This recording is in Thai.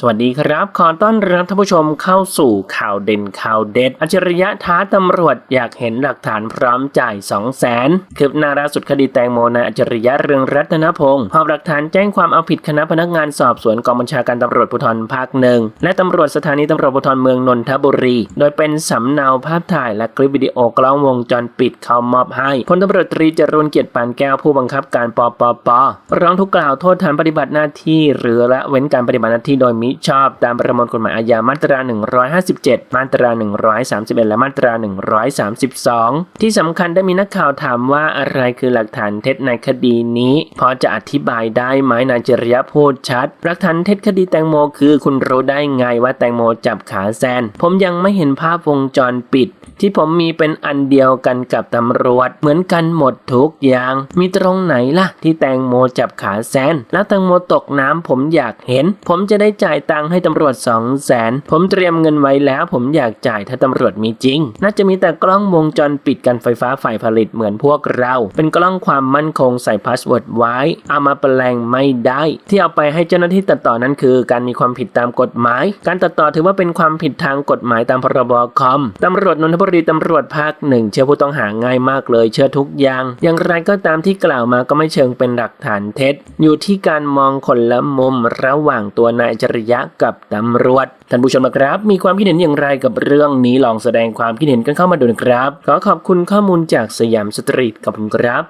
สวัสดีครับ ขอต้อนรับท่านผู้ชมเข้าสู่ข่าวเด่นข่าวเด็ด อัจฉริยะท้าตำรวจอยากเห็นหลักฐานพร้อมจ่าย 2 0 0แสนคืบหน้าล่าสุดคดีแตงโมนายอัจฉริยะเรืองรัตนพงศ์หอบหลักฐานแจ้งความเอาผิดคณะพนักงานสอบสวนกองบัญชาการตำรวจภูธรภาคหนึ่งและตำรวจสถานีตำรวจภูธรเมืองนนทบุรี โดยเป็นสำเนาภาพถ่ายและคลิปวิดีโอกล้องวงจรปิดเข้ามอบให้พลตำรวจตรีจรุนเกียรติปานแก้วผู้บังคับการปปปร้องทุกข์กล่าวโทษฐานปฏิบัติหน้าที่ หรือละเว้นการปฏิบัติหน้าที่โดยมิชอบตามประมวลกฎหมายอาญามาตรา 157 มาตรา 131 และมาตรา 132 ที่สำคัญได้มีนักข่าวถามว่าอะไรคือหลักฐานเท็จในคดีนี้ พอจะอธิบายได้ไหมนายจริยะพูดชัด หลักฐานเท็จคดีแตงโมคือคุณรู้ได้ไงว่าแตงโมจับขาแซน ผมยังไม่เห็นภาพวงจรปิด ที่ผมมีเป็นอันเดียวกันกับตำรวจ เหมือนกันหมดทุกอย่าง มีตรงไหนล่ะ ที่แตงโมจับขาแซน แล้วแตงโมตกน้ำผมอยากเห็น ผมจะได้จ่ายตังค์ให้ตำรวจสองแสนผมเตรียมเงินไว้แล้ว ผมอยากจ่ายถ้าตำรวจมีจริง น่าจะมีแต่กล้องวงจรปิดกันไฟฟ้าฝ่ายผลิตเหมือนพวกเรา เป็นกล้องความมั่นคงใส่พาสเวิร์ดไว้ เอามาแปลงไม่ได้ ที่เอาไปให้เจ้าหน้าที่ตัดต่อนั้นคือ การมีความผิดตามกฎหมาย การตัดต่อถือว่าเป็นความผิดทางกฎหมายตามพรบคอมตำรวจนนทบุรีตำรวจภาคหนึ่งเชื่อผู้ต้องหาง่ายมากเลยเชื่อทุกอย่าง อย่างไรก็ตามที่กล่าวมาก็ไม่เชิงเป็นหลักฐานเท็จ อยู่ที่การมองคนละมุมระหว่างตัวนายจริยะกับตำรวจ ท่านผู้ชมครับ มีความคิดเห็นอย่างไรกับเรื่องนี้ลองแสดงความคิดเห็นกันเข้ามาดูนะครับ ขอขอบคุณข้อมูลจากสยามสตรีทขอบคุณครับ